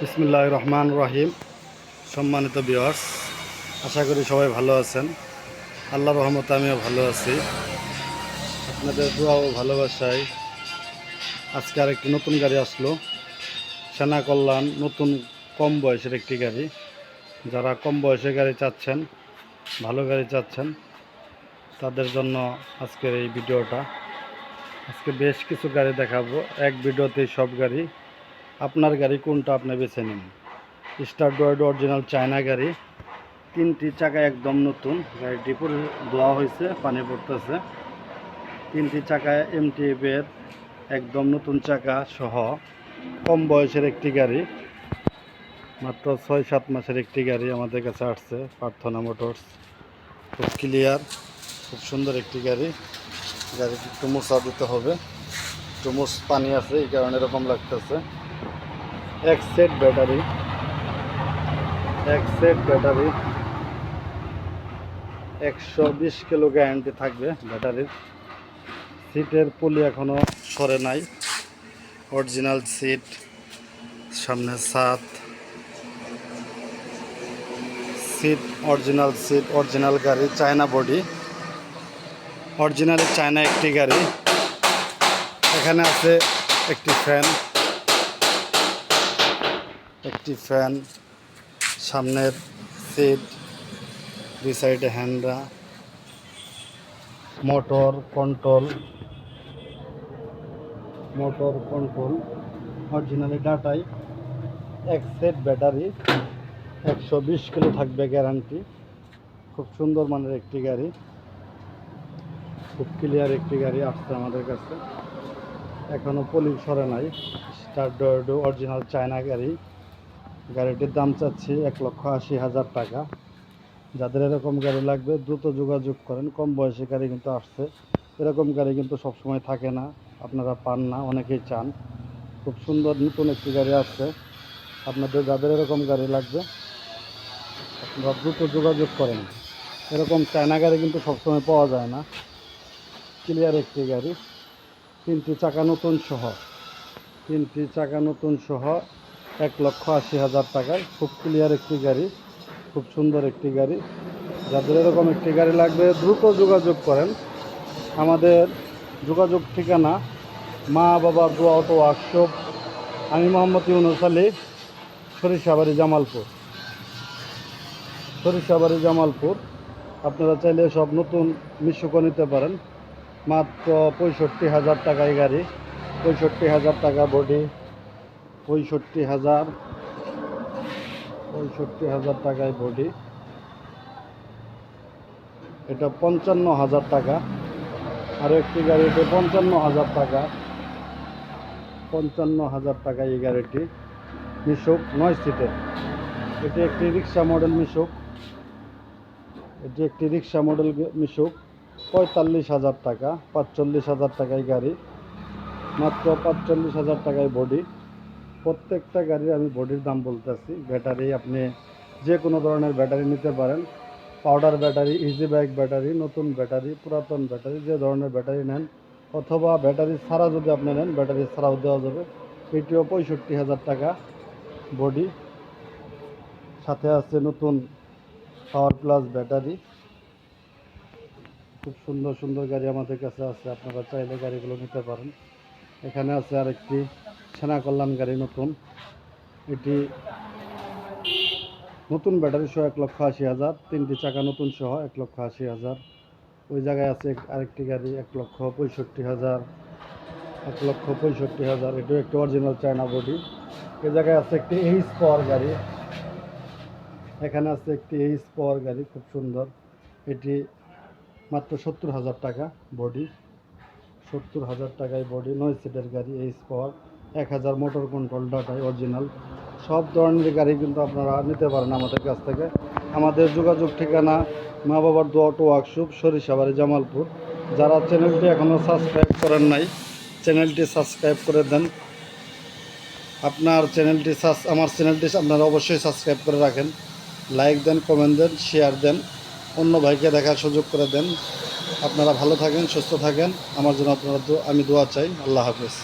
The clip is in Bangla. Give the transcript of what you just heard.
বিসমুল্লাহ রহমান রহিম। সম্মানিত বিয়ার্স আশা করি সবাই ভালো আছেন। আল্লাহ রহমতে আমিও ভালো আছি। আপনাদের দোয়া ও ভালোবাসায় আজকে আরেকটি নতুন গাড়ি আসলো। সেনা কল্যাণ নতুন কম বয়সের একটি গাড়ি। যারা কম বয়সের গাড়ি চাচ্ছেন, ভালো গাড়ি চাচ্ছেন, তাদের জন্য আজকের এই ভিডিওটা। আজকে বেশ কিছু গাড়ি দেখাবো। এক ভিডিওতেই সব গাড়ি আপনার গাড়ি কোনটা আপনি বেছে নিন? স্টার ডয়েড অরিজিনাল চায়না গাড়ি। তিনটি চাকা একদম নতুন। গাড়িটি পুরো ধোয়া হয়েছে, পানি পড়তেছে। তিনটি চাকায় এমটিএফের একদম নতুন চাকা সহ। কম বয়সের একটি গাড়ি। মাত্র ছয় সাত মাসের একটি গাড়ি আমাদের কাছে আসছে প্রার্থনা মোটরস। খুব ক্লিয়ার খুব সুন্দর একটি গাড়ি। গাড়িটি একটু মোছা দিতে হবে। একটু মোস পানি আছে, এই কারণে এরকম লাগতেছে। এক সেট ব্যাটারি। এক সেট ব্যাটারি। একশো বিশ কিলো গ্যারান্টি থাকবে ব্যাটারির। সিটের পলি এখনও সরে নাই। অরিজিনাল সিট, সামনে সাত সিট, অরিজিনাল সিট, অরিজিনাল গাড়ি, চায়না বডি। অরিজিনালি চায়না একটি গাড়ি। এখানে আছে একটি ফ্যান। একটি ফ্যান, সামনের সিট, দুই সাইডে হ্যান্ডরা, motor control motor control, originally ডাটাই, এক সেট ব্যাটারি, একশো বিশ কিলো থাকবে গ্যারান্টি, খুব সুন্দর মানের একটি গাড়ি, খুব ক্লিয়ার একটি গাড়ি আসছে আমাদের কাছে। এখনও পলিশ সরে নাই, স্টার ডো অরিজিনাল চায়না গাড়ি। গাড়িটির দাম চাচ্ছি এক লক্ষ আশি হাজার টাকা। যাদের এরকম গাড়ি লাগবে দ্রুত যোগাযোগ করেন। কম বয়সী গাড়ি কিন্তু আসছে। এরকম গাড়ি কিন্তু সবসময় থাকে না। আপনারা পান না, অনেকেই চান। খুব সুন্দর নতুন একটি গাড়ি আসছে। আপনাদের, যাদের এরকম গাড়ি লাগবে, আপনারা দ্রুত যোগাযোগ করেন। এরকম চায়না গাড়ি কিন্তু সবসময় পাওয়া যায় না। ক্লিয়ার একটি গাড়ি। তিনটি চাকা নতুন সহ। তিনটি চাকা নতুন সহ। এক লক্ষ আশি হাজার টাকায়। খুব ক্লিয়ার একটি গাড়ি, খুব সুন্দর একটি গাড়ি। যাদের এরকম একটি গাড়ি লাগবে, দ্রুত যোগাযোগ করেন। আমাদের যোগাযোগ ঠিকানা মা বাবা দোয়া অটো ওয়ার্কশপ আমি মোহাম্মদ ইউনুস আলী, সরিষাবাড়ি জামালপুর। সরিষাবাড়ি জামালপুর, আপনারা চাইলে সব নতুন মিশুকও নিতে পারেন। মাত্র পঁয়ষট্টি হাজার টাকায় গাড়ি, পঁয়ষট্টি হাজার টাকা বডি পঁয়ষট্টি হাজার পঁয়ষট্টি হাজার টাকায় বডি। এটা পঞ্চান্ন হাজার টাকা। আর একটি গাড়িতে পঞ্চান্ন হাজার টাকা। পঞ্চান্ন হাজার টাকা এই গাড়িটি মিশুক নয় সিটের। এটি একটি রিক্সা মডেল মিশুক। এটি একটি রিক্সা মডেল মিশুক। পঁয়তাল্লিশ হাজার টাকা, পাঁচচল্লিশ হাজার টাকায় গাড়ি। মাত্র পাঁচচল্লিশ হাজার টাকায় বডি। প্রত্যেকটা গাড়ির আমি বডির দাম বলতেছি। ব্যাটারি আপনি যে কোনো ধরনের ব্যাটারি নিতে পারেন। Powder battery easy bike battery, নতুন ব্যাটারি, পুরাতন ব্যাটারি, যে ধরনের ব্যাটারি নেন। অথবা ব্যাটারি ছাড়া যদি আপনি নেন, ব্যাটারি ছাড়াও দেওয়া যাবে। এটিও পঁয়ষট্টি হাজার টাকা বডি। সাথে আছে নতুন পাওয়ার প্লাস ব্যাটারি। খুব সুন্দর সুন্দর গাড়ি আমাদের কাছে আছে। আপনারা চাইলে গাড়িগুলো নিতে পারেন। এখানে আছে আরেকটি সেনা কল্যাণ গাড়ি নতুন। এটি নতুন ব্যাটারি সহ এক লক্ষ আশি হাজার, তিনটি চাকা নতুন সহ এক লক্ষ আশি হাজার। ওই জায়গায় আছে আরেকটি গাড়ি এক লক্ষ পঁয়ষট্টি হাজার, এক লক্ষ পঁয়ষট্টি হাজার। এটিও একটি অরিজিনাল চায়না বডি এই জায়গায় আছে একটি এইচ পাওয়ার গাড়ি। এখানে আছে একটি এইচ পাওয়ার গাড়ি, খুব সুন্দর। এটি মাত্র সত্তর হাজার টাকা বডি সত্তর হাজার টাকায় বডি নয় সিটের গাড়ি এইচ পাওয়ার এক হাজার মোটর কন্ট্রোল ডাটাই অরিজিনাল সব ধরনের গাড়ি কিন্তু আপনারা নিতে পারেন আমাদের কাছ থেকে। আমাদের যোগাযোগ ঠিকানা মা বাবার দু অটো ওয়ার্কশপ সরিষাবাড়ি, জামালপুর। যারা চ্যানেলটি এখনও সাবস্ক্রাইব করেন নাই চ্যানেলটি সাবস্ক্রাইব করে দেন। আপনার চ্যানেলটি আমার চ্যানেলটি আপনারা অবশ্যই সাবস্ক্রাইব করে রাখেন। লাইক দেন কমেন্ট দেন শেয়ার দেন। অন্য ভাইকে দেখার সুযোগ করে দেন। আপনারা ভালো থাকেন, সুস্থ থাকেন। আমার জন্য আপনারা আমি দোয়া চাই। আল্লাহ হাফেজ।